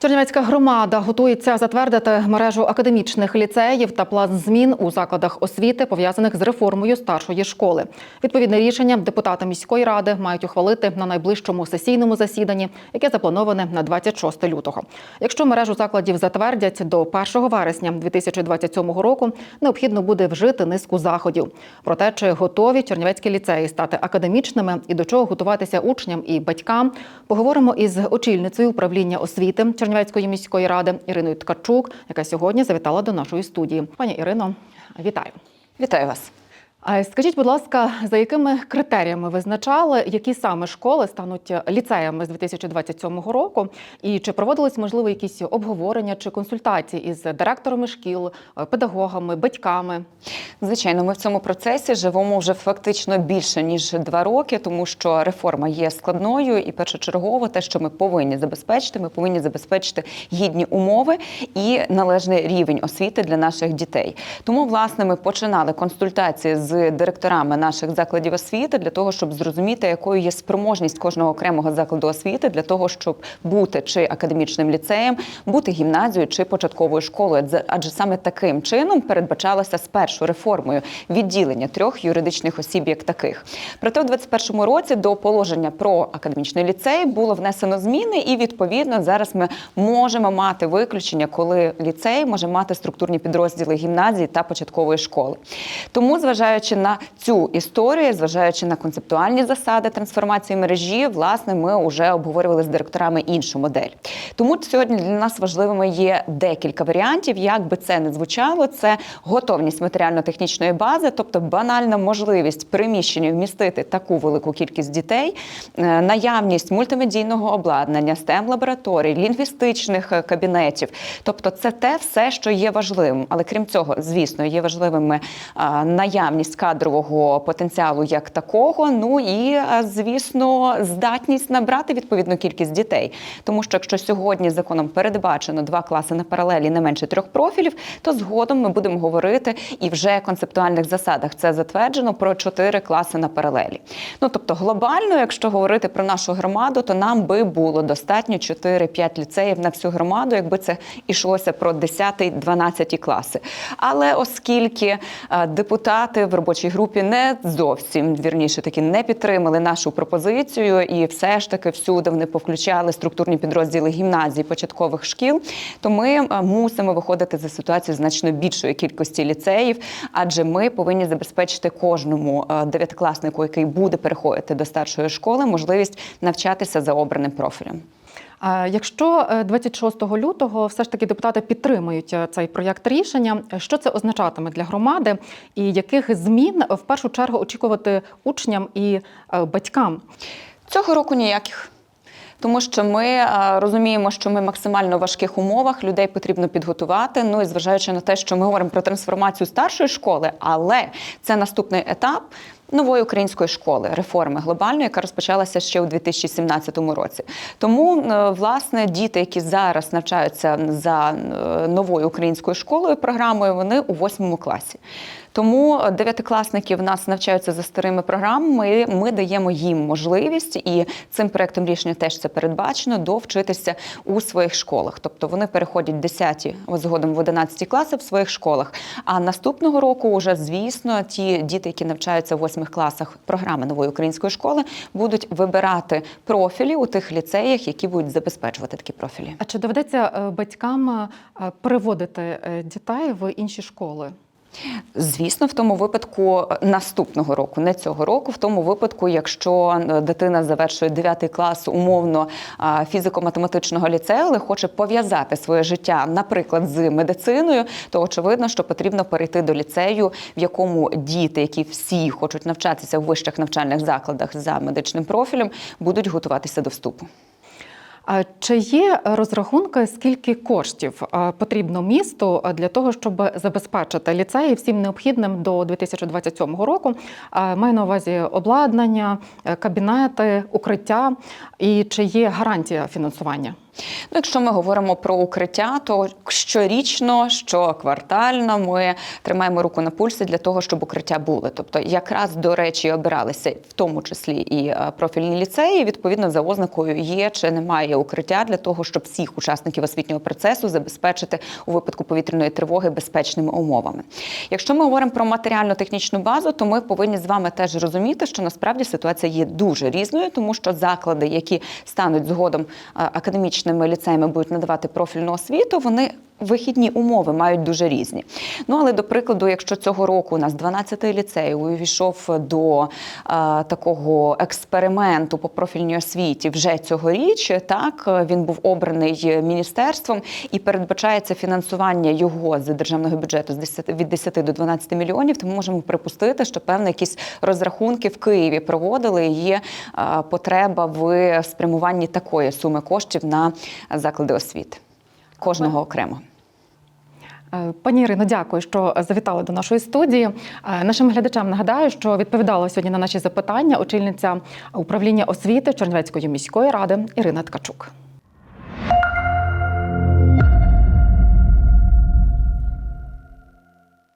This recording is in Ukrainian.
Чернівецька громада готується затвердити мережу академічних ліцеїв та план змін у закладах освіти, пов'язаних з реформою старшої школи. Відповідне рішення депутати міської ради мають ухвалити на найближчому сесійному засіданні, яке заплановане на 26 лютого. Якщо мережу закладів затвердять до 1 вересня 2027 року, необхідно буде вжити низку заходів. Про те, чи готові чернівецькі ліцеї стати академічними і до чого готуватися учням і батькам, поговоримо із очільницею управління освіти Чернівецької міської ради Іриною Ткачук, яка сьогодні завітала до нашої студії. Пані Ірино, вітаю. Вітаю вас. А Скажіть, будь ласка, за якими критеріями визначали, які саме школи стануть ліцеями з 2027 року? І чи проводились можливо якісь обговорення чи консультації із директорами шкіл, педагогами, батьками? Звичайно, ми в цьому процесі живемо вже фактично більше ніж два роки, тому що реформа є складною і першочергово те, що ми повинні забезпечити, ми повинні забезпечити гідні умови і належний рівень освіти для наших дітей. Тому, власне, ми починали консультації з директорами наших закладів освіти для того, щоб зрозуміти, якою є спроможність кожного окремого закладу освіти для того, щоб бути чи академічним ліцеєм, бути гімназією чи початковою школою. Адже саме таким чином передбачалося спершу реформою відділення трьох юридичних осіб як таких. Проте у 2021 році до положення про академічний ліцей було внесено зміни, і відповідно зараз ми можемо мати виключення, коли ліцей може мати структурні підрозділи гімназії та початкової школи. Тому, зважаючи на цю історію, зважаючи на концептуальні засади трансформації мережі, власне, ми вже обговорювали з директорами іншу модель. Тому сьогодні для нас важливими є декілька варіантів. Як би це не звучало, це готовність матеріально-технічної бази, тобто банальна можливість приміщення вмістити таку велику кількість дітей, е, наявність мультимедійного обладнання, stem лабораторій, лінгвістичних е, кабінетів. Тобто, це те все, що є важливим. Але крім цього, звісно, є важливими е, наявність кадрового потенціалу як такого. Ну і е, звісно, здатність набрати відповідну кількість дітей. Тому що якщо сьогодні законом передбачено два класи на паралелі не менше трьох профілів, то згодом ми будемо говорити і вже концептуальних засадах це затверджено про чотири класи на паралелі. Ну тобто, глобально, якщо говорити про нашу громаду, то нам би було достатньо 4-5 ліцеїв на всю громаду, якби це йшлося про 10-12 класи. Але оскільки е, депутати в робочій групі не зовсім вірніше таки не підтримали нашу пропозицію, і все ж таки всюди вони повключали структурні підрозділи гімназії початкових шкіл, то ми е, мусимо виходити за ситуацію значно більшої кількості ліцеїв, адже ми повинні забезпечити кожному е, дев'ятикласнику, який буде переходити до старшої школи, можливість навчатися за обраним профілем. Якщо е, 26 лютого все ж таки депутати підтримують е, цей проєкт рішення, що це означатиме для громади, і яких змін в першу чергу очікувати учням і е, батькам? Цього року ніяких. Тому що ми розуміємо, що ми максимально в важких умовах людей потрібно підготувати. Ну і зважаючи на те, що ми говоримо про трансформацію старшої школи, але це наступний етап. Нової української школи реформи глобальної, яка розпочалася ще у 2017 році. Тому е, власне діти, які зараз навчаються за е, новою українською школою програмою, вони у восьмому класі. Тому дев'ятикласники в нас навчаються за старими програмами. Ми даємо їм можливість, і цим проектом рішення теж це передбачено довчитися у своїх школах. Тобто вони переходять 10, згодом в 11 класи в своїх школах. А наступного року, вже звісно, ті діти, які навчаються в восьмих класах програми нової української школи, будуть вибирати профілі у тих ліцеях, які будуть забезпечувати такі профілі. А чи доведеться е, батькам е, переводити е, дітей в інші школи? Звісно, в тому випадку наступного року, не цього року, в тому випадку, якщо дитина завершує 9 клас умовно фізико-математичного ліцею, але хоче пов'язати своє життя, наприклад, з медициною, то очевидно, що потрібно перейти до ліцею, в якому діти, які всі хочуть навчатися в вищих навчальних закладах за медичним профілем, будуть готуватися до вступу. Чи є розрахунки, скільки коштів потрібно місту для того, щоб забезпечити ліцеї всім необхідним до 2027 року? Маю на увазі обладнання, е, кабінети, укриття. І чи є гарантія фінансування? Ну, якщо ми говоримо про укриття, то щорічно, щоквартально ми тримаємо руку на пульсі для того, щоб укриття були. Тобто, якраз до речі, обиралися в тому числі і е, профільні ліцеї. Відповідно, за ознакою є чи немає укриття для того, щоб всіх учасників освітнього процесу забезпечити у випадку повітряної тривоги безпечними умовами. Якщо ми говоримо про матеріально-технічну базу, то ми повинні з вами теж розуміти, що насправді ситуація є дуже різною, тому що заклади, які стануть згодом е, академічними ліцеями, будуть надавати профільну освіту, вони Вихідні умови мають дуже різні. Ну але до прикладу, якщо цього року у нас 12-й ліцей увійшов до е, такого експерименту по профільній освіті вже цьогоріч, так він був обраний міністерством і передбачається фінансування його з державного бюджету з 10, від 10 до 12 мільйонів. То ми можемо припустити, що певно якісь розрахунки в Києві проводили. і Є е, потреба в спрямуванні такої суми коштів на заклади освіти. Кожного окремо. Е, Пані Ірино, дякую, що завітали до нашої студії. Е, Нашим глядачам нагадаю, що відповідала сьогодні на наші запитання очільниця управління освіти Чернівецької міської ради Ірина Ткачук.